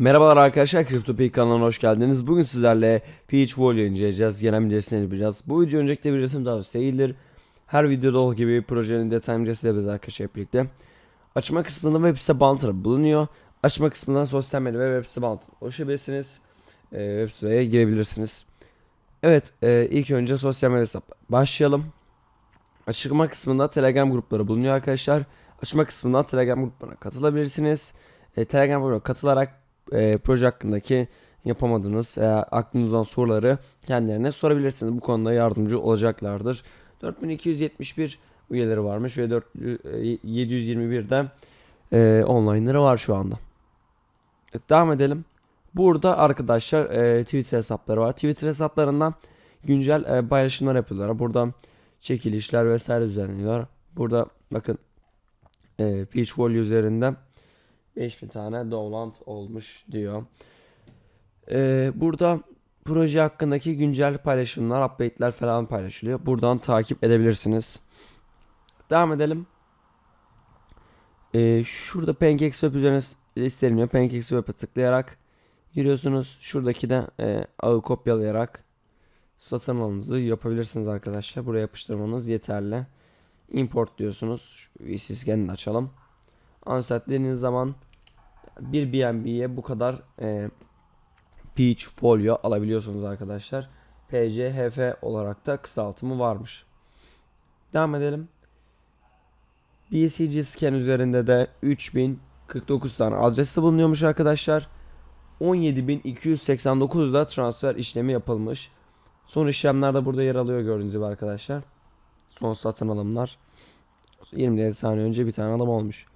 Merhabalar arkadaşlar CryptoPeak kanalına hoş geldiniz. Bugün sizlerle Peach Vol'u inceleyeceğiz. Genel incelesini yapacağız. Bu video öncelikle bir resim tavsiye değildir. Her videoda olduğu gibi projenin detay incelesi yapacağız arkadaşlar birlikte. Açma kısmında web site banner bulunuyor. Açma kısmından sosyal medya ve web site banner ulaşabilirsiniz. Ee, web siteye girebilirsiniz. Evet e, ilk önce sosyal medya hesap başlayalım. Açıklama kısmında Telegram grupları bulunuyor arkadaşlar. Açma kısmından Telegram gruplarına katılabilirsiniz. E, Telegram grubuna katılarak e, proje hakkındaki yapamadığınız veya aklınızdan soruları kendilerine sorabilirsiniz. Bu konuda yardımcı olacaklardır. 4271 üyeleri varmış ve 4, e, 721'de e, online'ları var şu anda. Evet, devam edelim. Burada arkadaşlar e, Twitter hesapları var. Twitter hesaplarından güncel e, paylaşımlar yapıyorlar. Burada çekilişler vesaire düzenliyorlar. Burada bakın e, Peach Volley üzerinden 5000 tane download olmuş diyor. Ee, burada proje hakkındaki güncel paylaşımlar, update'ler falan paylaşılıyor. Buradan takip edebilirsiniz. Devam edelim. Ee, şurada PancakeSwap üzerine listeleniyor. PancakeSwap'a tıklayarak giriyorsunuz. Şuradaki de e, ağı kopyalayarak satın almanızı yapabilirsiniz arkadaşlar. Buraya yapıştırmanız yeterli. Import diyorsunuz. VC kendini açalım. Unset dediğiniz zaman bir BNB'ye bu kadar e, Peach Folio alabiliyorsunuz arkadaşlar. PCHF olarak da kısaltımı varmış. Devam edelim. BCG scan üzerinde de 3049 tane adresi bulunuyormuş arkadaşlar. 17289 da transfer işlemi yapılmış. Son işlemler de burada yer alıyor gördüğünüz gibi arkadaşlar. Son satın alımlar. 27 saniye önce bir tane alım olmuş.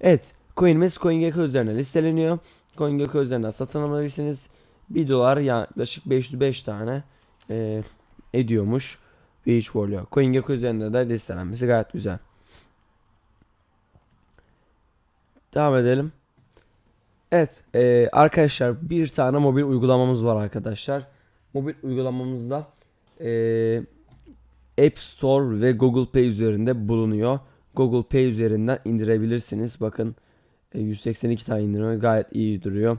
Evet. Coin'imiz CoinGecko üzerine listeleniyor. CoinGecko üzerinden satın alabilirsiniz. 1 dolar yaklaşık 505 tane e, ediyormuş. Beach Folio. CoinGecko üzerinde de listelenmesi gayet güzel. Devam edelim. Evet e, arkadaşlar bir tane mobil uygulamamız var arkadaşlar. Mobil uygulamamızda e, App Store ve Google Play üzerinde bulunuyor. Google Pay üzerinden indirebilirsiniz. Bakın e, 182 tane indirme gayet iyi duruyor.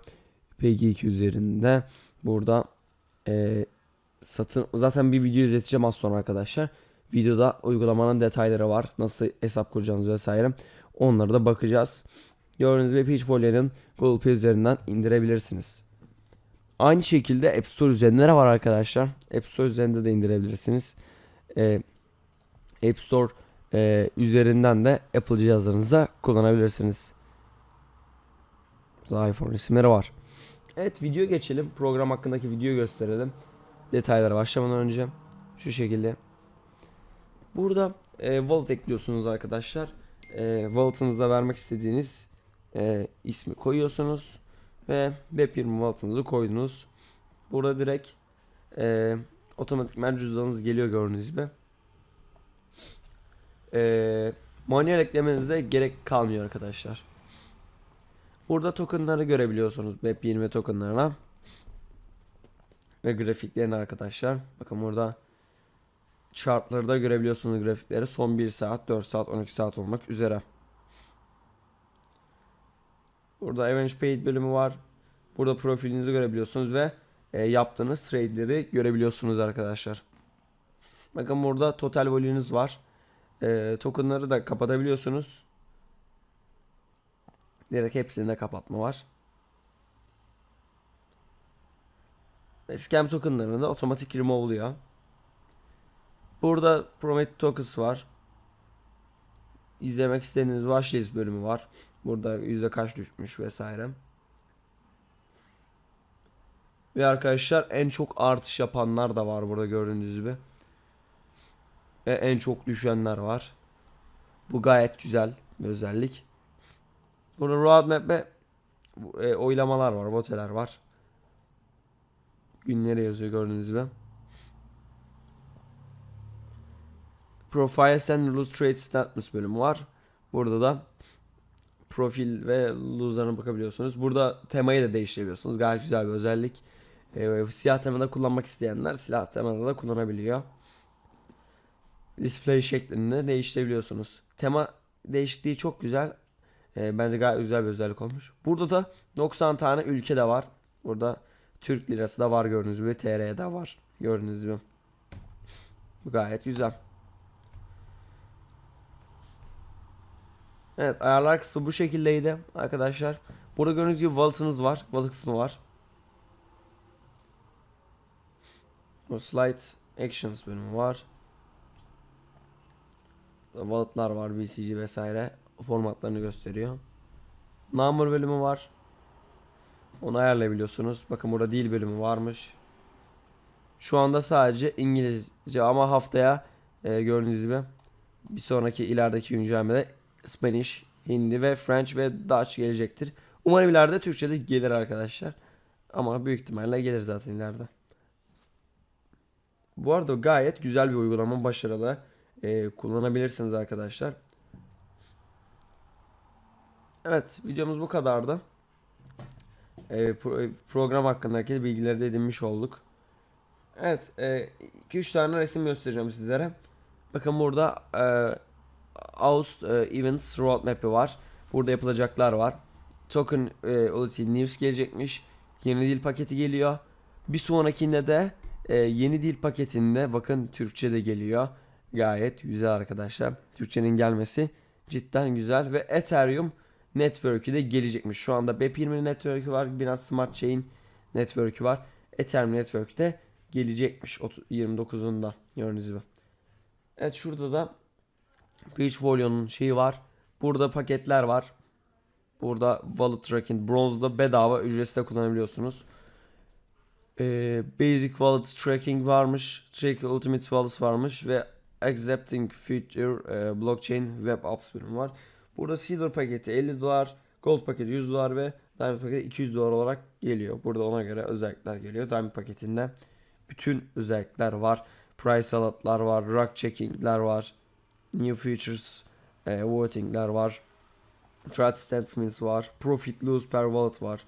PG2 üzerinde burada e, satın zaten bir video izleteceğim az sonra arkadaşlar. Videoda uygulamanın detayları var. Nasıl hesap kuracağınız vesaire. Onlara da bakacağız. Gördüğünüz gibi Peach Volley'nin Google Play üzerinden indirebilirsiniz. Aynı şekilde App Store üzerinde de var arkadaşlar. App Store üzerinde de indirebilirsiniz. E, App Store e, üzerinden de Apple cihazlarınızda kullanabilirsiniz. İPhone isimleri var. Evet video geçelim. Program hakkındaki video gösterelim. Detaylara başlamadan önce şu şekilde. Burada e, wallet ekliyorsunuz arkadaşlar. E, wallet'ınıza vermek istediğiniz e, ismi koyuyorsunuz ve Web20 wallet'ınızı koydunuz. Burada direkt e, otomatikman cüzdanınız geliyor gördüğünüz gibi. E, manuel eklemenize gerek kalmıyor arkadaşlar. Burada tokenları görebiliyorsunuz Web20 tokenlarına. Ve grafiklerini arkadaşlar. Bakın burada chartları da görebiliyorsunuz grafikleri. Son 1 saat, 4 saat, 12 saat olmak üzere. Burada Average Paid bölümü var. Burada profilinizi görebiliyorsunuz ve e, yaptığınız trade'leri görebiliyorsunuz arkadaşlar. Bakın burada total volünüz var. E, tokenları da kapatabiliyorsunuz. Direkt hepsini de kapatma var. Scam tokenlarını da otomatik remove oluyor. Burada Promet tokens var. İzlemek istediğiniz watchlist bölümü var. Burada yüzde kaç düşmüş vesaire. Ve arkadaşlar en çok artış yapanlar da var burada gördüğünüz gibi. En çok düşenler var. Bu gayet güzel bir özellik. Burada roadmap ve e, oylamalar var, voteler var. Günleri yazıyor gördüğünüz gibi. Profiles and Lose Trade Status bölümü var. Burada da profil ve lose'larına bakabiliyorsunuz. Burada temayı da değiştirebiliyorsunuz. Gayet güzel bir özellik. Ee, siyah temada kullanmak isteyenler silah temada da kullanabiliyor. Display şeklinde değiştirebiliyorsunuz. Tema değişikliği çok güzel. E, bence gayet güzel bir özellik olmuş. Burada da 90 tane ülke de var. Burada Türk lirası da var gördüğünüz gibi. TR de var gördüğünüz gibi. Bu gayet güzel. Evet ayarlar kısmı bu şekildeydi arkadaşlar. Burada gördüğünüz gibi wallet'ınız var. Wallet kısmı var. Bu slide actions bölümü var. Wallet'lar var, BCG vesaire formatlarını gösteriyor. Number bölümü var. Onu ayarlayabiliyorsunuz. Bakın burada dil bölümü varmış. Şu anda sadece İngilizce ama haftaya e, gördüğünüz gibi bir sonraki ilerideki güncellemede Spanish, Hindi ve French ve Dutch gelecektir. Umarım ileride Türkçe de gelir arkadaşlar. Ama büyük ihtimalle gelir zaten ileride. Bu arada gayet güzel bir uygulama, başarılı. E, kullanabilirsiniz arkadaşlar. Evet, videomuz bu kadardı. E, pro- program hakkındaki bilgileri de edinmiş olduk. Evet, 2-3 tane resim göstereceğim sizlere. Bakın burada e, Aust e, Events Roadmap'i var. Burada yapılacaklar var. Token e, Utility News gelecekmiş. Yeni dil paketi geliyor. Bir sonrakinde de e, yeni dil paketinde bakın Türkçe de geliyor. Gayet güzel arkadaşlar. Türkçenin gelmesi cidden güzel ve Ethereum Network'ü de gelecekmiş. Şu anda BEP20 Network'ü var. Binance Smart Chain Network'ü var. Ethereum Network de gelecekmiş 30 29'unda gördüğünüz gibi. Evet şurada da Peach Volio'nun şeyi var. Burada paketler var. Burada Wallet Tracking Bronze'da bedava ücretsiz de kullanabiliyorsunuz. Ee, Basic Wallet Tracking varmış. Track Ultimate Wallets varmış ve Accepting Future e, Blockchain Web Apps bölümü var. Burada Silver paketi 50 dolar, Gold paketi 100 dolar ve Diamond paketi 200 dolar olarak geliyor. Burada ona göre özellikler geliyor. Diamond paketinde bütün özellikler var. Price alatlar var, rock checking'ler var. New features, e, voting'ler var. Trade statements var. Profit lose per wallet var.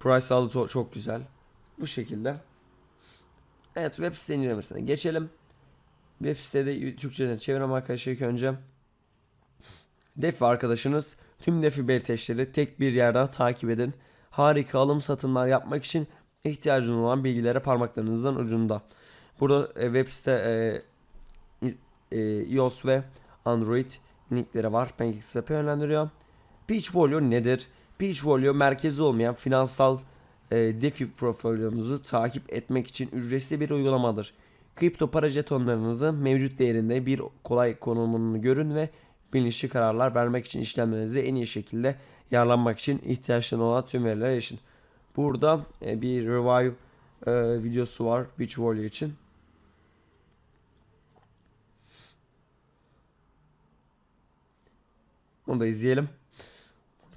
Price çok- çok güzel. Bu şekilde. Evet web site incelemesine geçelim. Web sitede Türkçeden çevirem arkadaşlar ilk önce. Defi arkadaşınız tüm Defi belirteçleri tek bir yerden takip edin. Harika alım satımlar yapmak için ihtiyacınız olan bilgilere parmaklarınızın ucunda. Burada e, web site e, e, iOS ve Android linkleri var. PancakeSwap'e yönlendiriyor. Peach Volio nedir? Peach Volio merkezi olmayan finansal e, DeFi portfolyonuzu takip etmek için ücretsiz bir uygulamadır. Kripto para jetonlarınızı mevcut değerinde bir kolay konumunu görün ve bilinçli kararlar vermek için işlemlerinizi en iyi şekilde yararlanmak için ihtiyaçları olan tüm verilere erişin. Burada e, bir revive e, videosu var Beach Volleyball için. Onu da izleyelim.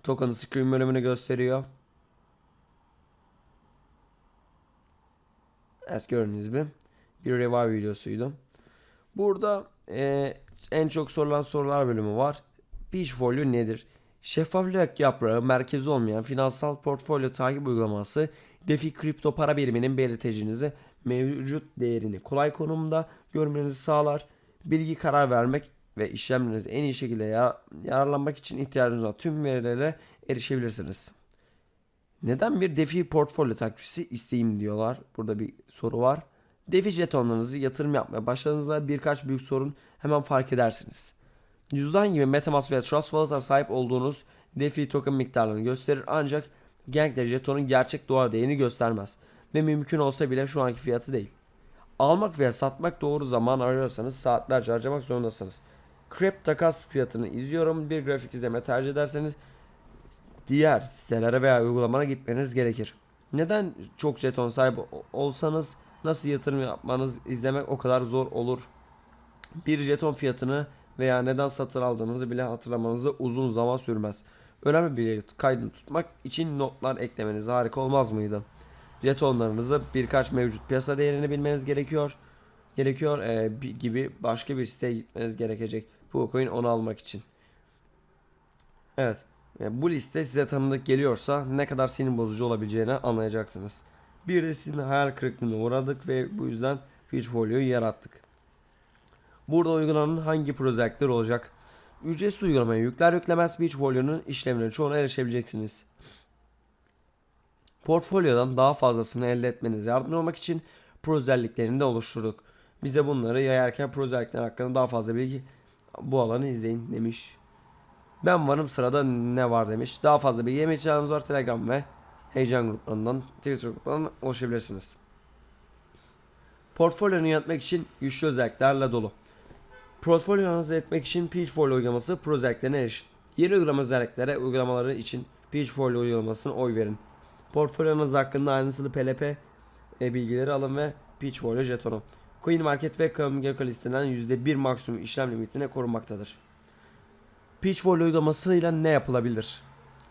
Token'ın screen bölümünü gösteriyor. Evet gördüğünüz gibi bir revive videosuydu. Burada e, en çok sorulan sorular bölümü var. Folio nedir? Şeffaflık yaprağı merkezi olmayan finansal portfolyo takip uygulaması DeFi kripto para biriminin belirtecinizi mevcut değerini kolay konumda görmenizi sağlar. Bilgi karar vermek ve işlemlerinizi en iyi şekilde yar- yararlanmak için ihtiyacınız olan tüm verilere erişebilirsiniz. Neden bir DeFi portfolyo takipçisi isteyeyim diyorlar. Burada bir soru var. DeFi jetonlarınızı yatırım yapmaya başladığınızda birkaç büyük sorun hemen fark edersiniz. Cüzdan gibi Metamask veya Trust Wallet'a sahip olduğunuz DeFi token miktarlarını gösterir ancak genellikle jetonun gerçek dolar değerini göstermez ve mümkün olsa bile şu anki fiyatı değil. Almak veya satmak doğru zaman arıyorsanız saatlerce harcamak zorundasınız. Krep takas fiyatını izliyorum. Bir grafik izleme tercih ederseniz diğer sitelere veya uygulamana gitmeniz gerekir. Neden çok jeton sahibi olsanız nasıl yatırım yapmanız izlemek o kadar zor olur. Bir jeton fiyatını veya neden satın aldığınızı bile hatırlamanızı uzun zaman sürmez. Önemli bir kaydını tutmak için notlar eklemeniz harika olmaz mıydı? Jetonlarınızı birkaç mevcut piyasa değerini bilmeniz gerekiyor. Gerekiyor e, bi- gibi başka bir siteye gitmeniz gerekecek. Bu coin onu almak için. Evet. e, bu liste size tanıdık geliyorsa ne kadar sinir bozucu olabileceğini anlayacaksınız. Bir de sizin hayal kırıklığına uğradık ve bu yüzden Pitch Folio'yu yarattık. Burada uygulamanın hangi projeler olacak? Ücretsiz uygulamayı yükler yüklemez Beach Folio'nun işlemlerinin çoğuna erişebileceksiniz. Portfolyodan daha fazlasını elde etmenize yardımcı olmak için pro özelliklerini de oluşturduk. Bize bunları yayarken pro özellikler hakkında daha fazla bilgi bu alanı izleyin demiş. Ben varım sırada ne var demiş. Daha fazla bilgi ihtiyacınız var Telegram ve Heyecan gruplarından, Twitter gruplarından ulaşabilirsiniz. Portfolyonu yönetmek için güçlü özelliklerle dolu. Portfolyonuzu etmek için Peachfolio uygulaması pro özelliklerine erişin. Yeni uygulama özelliklere uygulamaları için Peachfolio uygulamasına oy verin. Portfolyonuz hakkında ayrıntılı PLP e, bilgileri alın ve Peachfolio jetonu. Coin Market ve CoinGecko listeden %1 maksimum işlem limitine korunmaktadır. Peachfolio uygulamasıyla ne yapılabilir?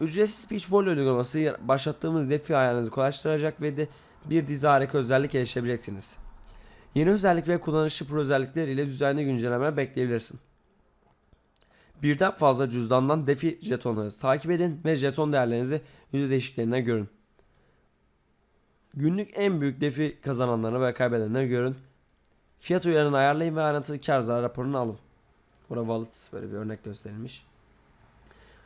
Ücretsiz Peachfolio uygulaması başlattığımız defi ayarınızı kolaylaştıracak ve de bir dizi harika özellik erişebileceksiniz. Yeni özellik ve kullanışlı pro özellikler ile düzenli güncelleme bekleyebilirsin. Birden fazla cüzdandan defi jetonlarınızı takip edin ve jeton değerlerinizi yüzde değişikliklerine görün. Günlük en büyük defi kazananlarını ve kaybedenleri görün. Fiyat uyarını ayarlayın ve ayrıntılı kar zarar raporunu alın. Burada wallet böyle bir örnek gösterilmiş.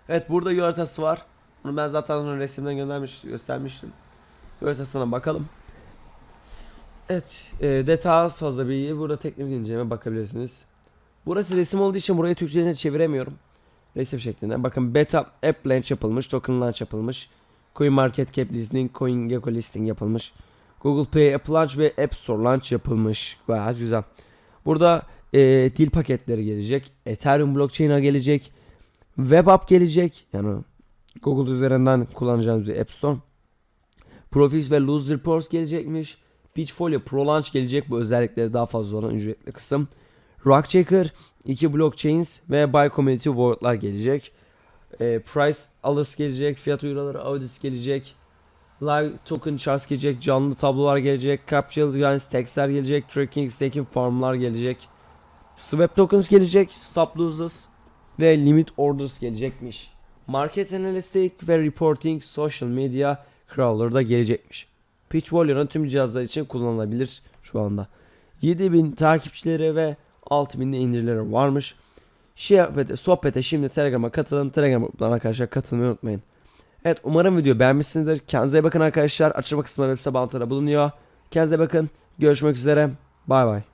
Evet burada yol var. Bunu ben zaten sonra resimden göndermiş, göstermiştim. Yol bakalım. Evet, e, detay fazla bilgi burada teknik inceleme bakabilirsiniz. Burası resim olduğu için burayı Türkçe'ye çeviremiyorum. Resim şeklinde. Bakın beta app launch yapılmış, token launch yapılmış. Coin Market Cap listing, Coin Gecko listing yapılmış. Google Play App Launch ve App Store Launch yapılmış. Bayağı güzel. Burada e, dil paketleri gelecek. Ethereum blockchain'e gelecek. Web app gelecek. Yani Google üzerinden kullanacağımız bir App Store. Profits ve Lose Reports gelecekmiş. Peachfolio Pro Launch gelecek. Bu özellikleri daha fazla olan ücretli kısım. Rockchecker, 2 blockchains ve Buy Community Wallet'lar gelecek. E, price Alers gelecek. Fiyat uyarıları Audis gelecek. Live Token Charts gelecek. Canlı tablolar gelecek. Capture Guidance Text'ler gelecek. Tracking Staking Farm'lar gelecek. Swap Tokens gelecek. Stop Losses ve Limit Orders gelecekmiş. Market Analytics ve Reporting Social Media Crawler da gelecekmiş. Pitchfolio'nun tüm cihazlar için kullanılabilir şu anda. 7000 takipçileri ve 6000 de indirileri varmış. Şehbete, sohbete şimdi Telegram'a katılın. Telegram gruplarına arkadaşlar katılmayı unutmayın. Evet umarım video beğenmişsinizdir. Kendinize iyi bakın arkadaşlar. Açıklama kısmında web site bulunuyor. Kendinize bakın. Görüşmek üzere. Bay bay.